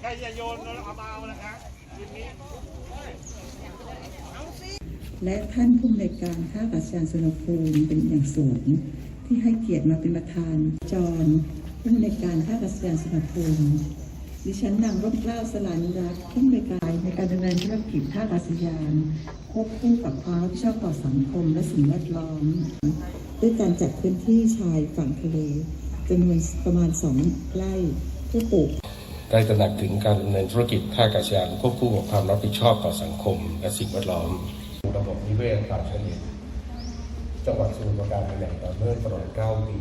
ใครจะโยนเอามาเอานะคะและท่านผู้ในการท่าอากาศยานสุวภูมิเป็นอย่างสูงที่ให้เกียรติมาเป็นประธานจอนผู้ในการท่าอากาศยานสุวภูมิดิฉันนางร่มเกล้าสลานิรักน์ผู้ในการในการดำเนินธุรกิจท่าอากาศยานควบคู่กับความรับผิดชอบต่อสังคมและสิ่งแวดล้อม ด้วยการจัดพื้นที่ชายฝั่งทะเลจำนวนประมาณสองไร่เพื่อปลูก ได้ตระหนักถึงการดำเนินธุรกิจท่าอากาศยานควบคู่กับความรับผิดชอบต่อสังคม และสิ่งแวดล้อม ระบบนิเวศป่าชายเลนจังหวัดสมุทรปราการเป็นแหล่งต่อเนื่องตลอด9ปี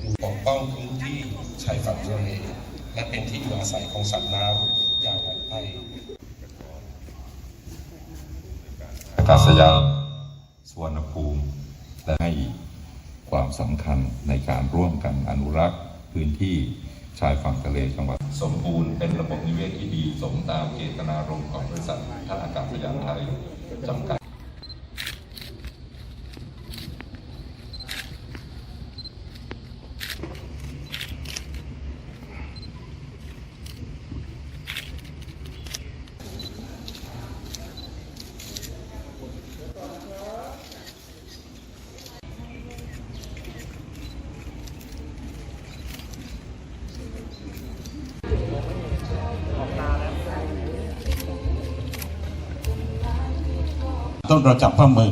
ถึงปกป้องพื้นที่ชายฝั่งทะเลและเป็นที่อยู่อาศัยของสัตว์น้ำอย่างปลอดภัยอากาศยานสวนภูมิและให้ความสำคัญในการร่วมกันอนุรักษ์พื้นที่ ชายฝั่งทะเลจังหวัด สมบูรณ์เป็นระบบนิเวศที่ดี สมตามเจตนารมณ์ของบริษัทท่าอากาศยานไทยจำกัด ต้องเราจับข้อมือ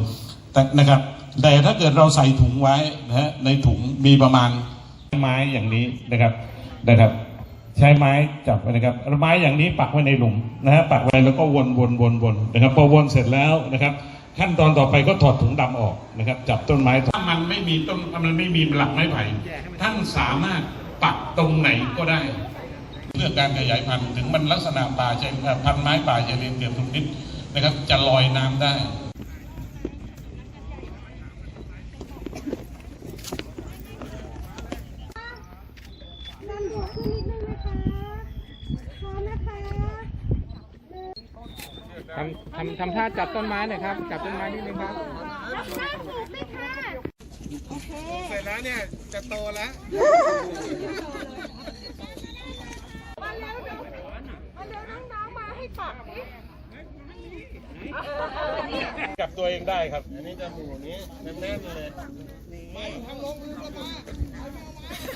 แต่นะครับ แต่ถ้าเกิดเราใส่ถุงไว้นะฮะในถุงมีประมาณไม้อย่างนี้นะครับนะครับ ใช้ไม้จับไว้นะครับแล้วไม้อย่างนี้ปักไว้ในหลุมนะฮะปักไว้แล้วก็วนวนวนวนนะครับพอวนเสร็จแล้วนะครับ ขั้นตอนต่อไปก็ถอดถุงดำออกนะครับ จับต้นไม้ถ้ามันไม่มีต้นมันไม่มีหลักไม้ไผ่ท่านสามารถปักตรงไหนก็ได้ เพื่อการขยายพันธุ์ถึงมันลักษณะป่าชายเอ่อพันธุ์ไม้ป่าชายเลนเกือบทุกชนิดนะครับ จะลอยน้ำได้ ดันหัวขึ้นนิดนึงนะคะพร้อมนะคะ ทำทำทำท่าจับต้นไม้หน่อยครับ จับต้นไม้นิดนึงครับรับหน้าสูงไหมคะโอเคเสร็จแล้วเนี่ยจะโตแล้วมาแล้วเดี๋ยวมาเดี๋ยวน้องๆมาให้ปักนิดจับตัวเองได้ครับ อันนี้จะหมูนี้แน่นๆเลย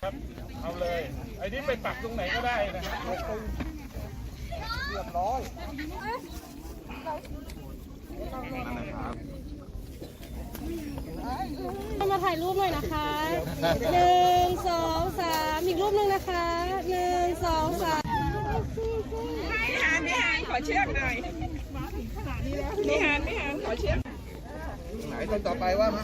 ครับ เอาเลย ไอ้นี่ไปปักตรงไหนก็ได้นะครับ มาถ่ายรูปหน่อยนะคะหนึ่งสองสามอีกรูปหนึ่งนะคะหนึ่งสองสามไม่หานไม่หานขอเชือกหน่อยไม่หานไม่หานขอเชือกไหนต้นต่อไปว่ามา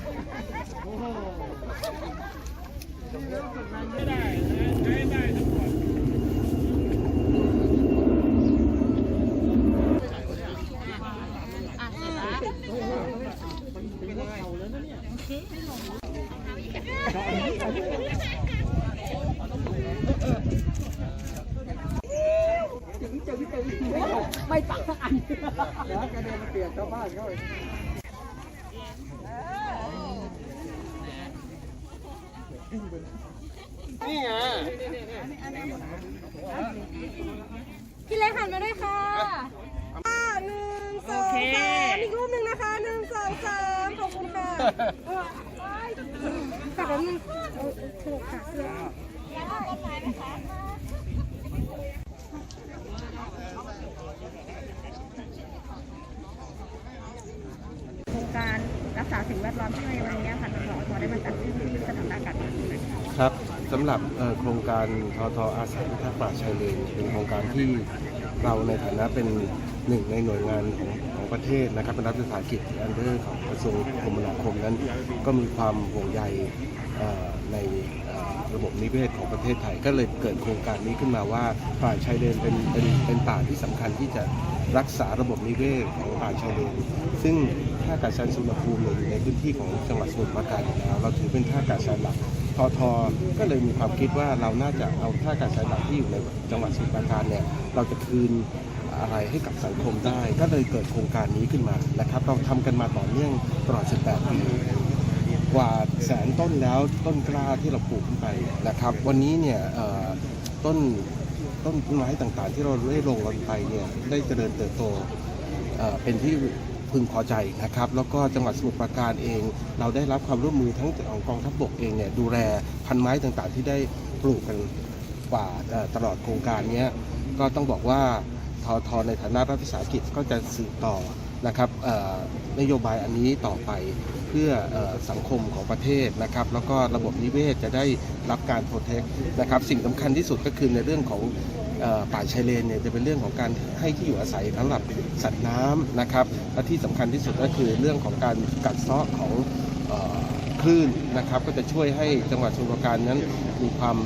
นี่ไงพี่เล็กหันมาด้วยค่ะอ่าหนึ่งสองสามอีกรูปหนึ่งนะคะหนึ่งสองสามขอบคุณค่ะฝากแป๊บนึงเออถูกค่ะเสื้อ โครงการ รักษาสิ่งแวดล้อมที่ในวันนี้ค่ะทางสอทได้มาจัดขึ้นที่สนามอากาศครับสำหรับโครงการทอทออาสาพิทักษ์ป่าชายเลนเป็นโครงการที่เราในฐานะเป็นหนึ่งในหน่วยงานของของประเทศนะครับเป็นรัฐวิสาหกิจอันเดอร์ของกระทรวงคมนาคมนั้น ก็มีความห่วงใยเอ่อในเระบบนิเวศของประเทศไทย ก็เลยเกิดโครงการนี้ขึ้นมาว่าป่าชายเลนเป็นเป็นเป็นป่าที่สำคัญที่จะรักษาระบบนิเวศของป่าชายเลนซึ่งท่าอากาศยานสุวรรณภูมิอยู่ในพื้นที่ของจังหวัดสมุทรปราการอยู่แล้วเราถือเป็นท่าอากาศยานหลักทอทอก็เลยมีความคิดว่าเราน่าจะเอาท่าอากาศยานหลักที่อยู่ในจังหวัดสมุทรปราการเนี่ยเราจะคืนอะไรให้กับสังคมได้ ก็เลยเกิดโครงการนี้ขึ้นมานะครับ เราทำกันมาต่อเนื่องตลอด 18 ปี กว่าแสนต้นแล้วต้นกล้าที่เราปลูกขึ้นไปนะครับ วันนี้เนี่ยต้นต้นไม้ต่างๆ ที่เราได้ลงลงไปเนี่ยได้เจริญเติบโตเป็นที่พึงพอใจนะครับ แล้วก็จังหวัดสมุทรปราการเอง เราได้รับความร่วมมือทั้งของกองทัพบกเองเนี่ยดูแลพันไม้ต่างๆ ที่ได้ปลูกกันกว่าตลอดโครงการนี้ก็ต้องบอกว่าทอทอในฐานะรัฐวิสาหกิจก็จะสืบต่อ นะครับนโยบายอันนี้ต่อไปเพื่อสังคมของประเทศนะครับแล้วก็ระบบนิเวศจะได้รับการโปรเทคนะครับสิ่งสำคัญที่สุดก็คือในเรื่องของป่าชายเลนเนี่ยจะเป็นเรื่องของการให้ที่อยู่อาศัยสำหรับสัตว์น้ำนะครับและที่สำคัญที่สุดก็คือเรื่องของการกัดเซาะของออคลื่นนะครับก็จะช่วยให้จังหวัดสมุทรปราการนั้นมีความ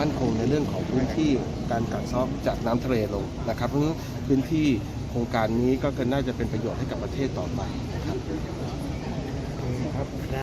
มั่นคงในเรื่องของพื้นที่การกัดเซาะจากน้ำทะเลลงนะครับเพราะพื้นที่ ครงการนี้ก็น่าจะเป็นประโยชน์ให้กับประเทศต่อไปนะครับ